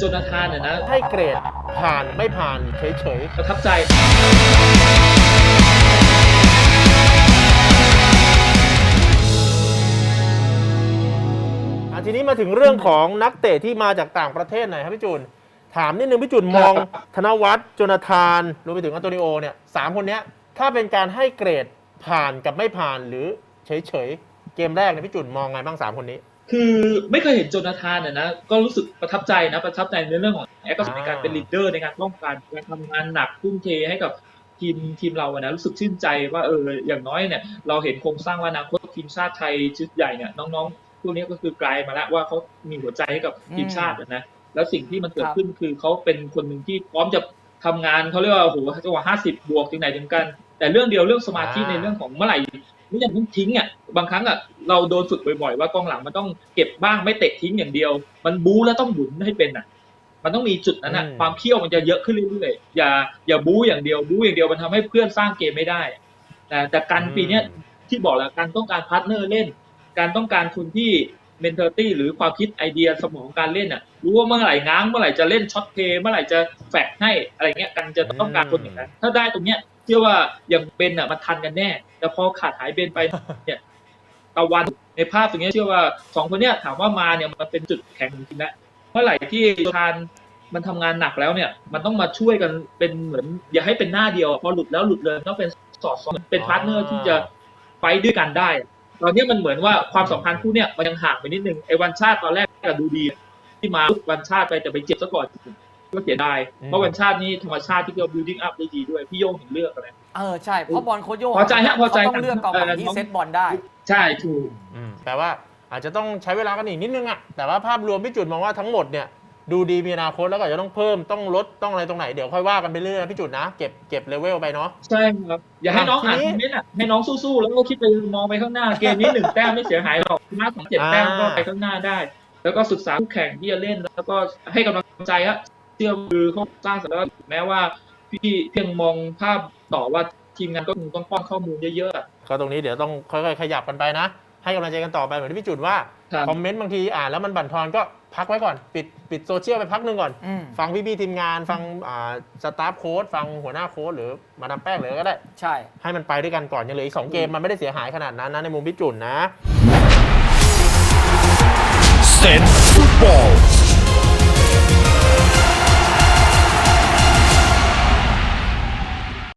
โจนาธานเนี่ยนะให้เกรดผ่านไม่ผ่านเฉยประทับใจๆอะทีนี้มาถึงเรื่องของนักเตะที่มาจากต่างประเทศหน่อยครับพี่จุนถามนิดนึงพี่จุนมองครับธนวัฒน์โจนาธานรวมไปถึงอันโตนิโอเนี่ยสามคนเนี้ยถ้าเป็นการให้เกรดผ่านกับไม่ผ่านหรือเฉยๆเกมแรกเนี่ยพี่จุนมองไงบ้างสามคนนี้ คือไม่เคยเห็นโจนาธานเนี่ยนะ ก็รู้สึกประทับใจนะประทับใจในเรื่องของแอคในการเป็นลีดเดอร์ในการป้องกันการทำงานหนักทุ่มเทให้กับทีมทีมเราอะนะรู้สึกชื่นใจว่าเอออย่างน้อยเนี่ยเราเห็นโครงสร้างว่าอนาคตทีมชาติไทยชุดใหญ่เนี่ยน้องๆพวกนี้ก็คือกลายมาแล้วว่าเขามีหัวใจให้กับทีมชาติอะนะแล้วสิ่งที่มันเกิดครับขึ้นคือเขาเป็นคนหนึ่งที่พร้อมจะทำงานเขาเรียกว่าโอ้โหจังหวะห้าสิบบวกถึงไหนถึงกัน แต่เรื่องเดียวเรื่องสมาธิอ่าในเรื่องของเมื่อไหร่ ไม่อย่างทิ้งอะบางครั้งอะเราโดนฝึกบ่อยๆว่ากองหลังมันต้องเก็บบ้างไม่เตะทิ้งอย่างเดียว มันบู๊แล้วต้องหมุนให้เป็นอะ มันต้องมีจุดนั้นอะอืมความเขี้ยวมันจะเยอะขึ้นเรื่อยๆอย่าอย่าบู๊อย่างเดียวบู๊อย่างเดียวมันทำให้เพื่อนสร้างเกมไม่ได้แต่แต่การปีเนี้ยที่บอกแล้วการต้องการพาร์ทเนอร์เล่น การต้องการคนที่เมนเทอร์ตี้หรือความคิดไอเดียสมองการเล่นอะรู้ว่าเมื่อไหร่ง้างเมื่อไหร่จะเล่นช็อตเพลย์เมื่อไหร่จะแฟกให้อะไรเงี้ยกันจะต้องการคนอย่างนั้นถ้าได้ตรงเนี้ยเชื่อว่าอย่างเบนอะมันทันกันแน่ แต่พอขาดหายเบนไปเนี่ยตะวันในภาพตรงเนี้ยเชื่อว่าสองคนเนี้ยถามว่ามาเนี่ยมันเป็นจุดแข็งจริงๆแล้วเมื่อไหร่ที่ทานมันทำงานหนักแล้วเนี่ย มันต้องมาช่วยกันเป็นเหมือน อย่าให้เป็นหน้าเดียวอะพอหลุดแล้วหลุดเลยต้องเป็นสอดซ้อนเป็นพาร์ทเนอร์ที่จะไฟท์ด้วยกันได้ ตอนนี้มันเหมือนว่าความสัมพันธ์คู่เนี่ยมันยังห่างไปนิดนึงไอ้วันชาติตอนแรกก็ดูดี ที่มาวันชาติไปแต่ไปเจ็บซะก่อน ก็เสียดายอืมเพราะวันชาตินี้ธรรมชาติที่เขา building up ได้ดีด้วย พี่โย่งถึงเลือกอะไรเออใช่เพราะบอลโคชโย่งพอใจฮะพอใจเขาต้องเลือกกองหลังเออที่น้องเซตบอลได้ ใช่ถูกอืมแปลว่าอาจจะต้องใช้เวลากันอีกนิดนึงอะแต่ว่าภาพรวมพี่จุนมองว่าทั้งหมดเนี่ยดูดีมีอนาคตแล้วก็อาจจะต้องเพิ่มต้องลดต้องอะไรตรงไหนเดี๋ยวค่อยว่ากันไปเรื่อยนะพี่จุนนะ เก็บเก็บเลเวลไปเนาะใช่ครับอย่าให้น้องอะอ่านทีคนี้อมเมนต์อะให้น้องสู้ๆแล้วก็คิดไปมองไปข้างหน้าเกมนี้หนึ่งแต้มไม่เสียหายหรอกชนะสองเจ็ดแต้มก็อ่าไปข้างหน้าได้ แล้วก็ศึกษาคู่แข่งที่จะเล่นแล้วก็ให้กำลังใจฮะ เชื่อมือเขาสร้างเสร็จแล้วแม้ว่าพี่เพียงมองภาพต่อว่าทีมงานก็คงต้องป้อนข้อมูลเยอะๆอะก็ตรงนี้เดี๋ยวต้องค่อยๆขยับกันไปนะ ให้กำลังใจกันต่อไปเหมือนที่พี่จุนว่าครับคอมเมนต์บางทีอ่านแล้วมันบั่นทอนก็พักไว้ก่อน ปิดปิดโซเชียลไปพักหนึ่งก่อนอืมฟังพี่ๆทีมงานฟังอ่าสตาฟโค้ดฟังหัวหน้าโค้ดหรือมาดามแป้งหรือก็ได้ ใช่ ให้มันไปด้วยกันก่อนยังเหลืออีกสองเกมมันไม่ได้เสียหายขนาดนั้นนะในมุมพี่จุนนะ Zen Football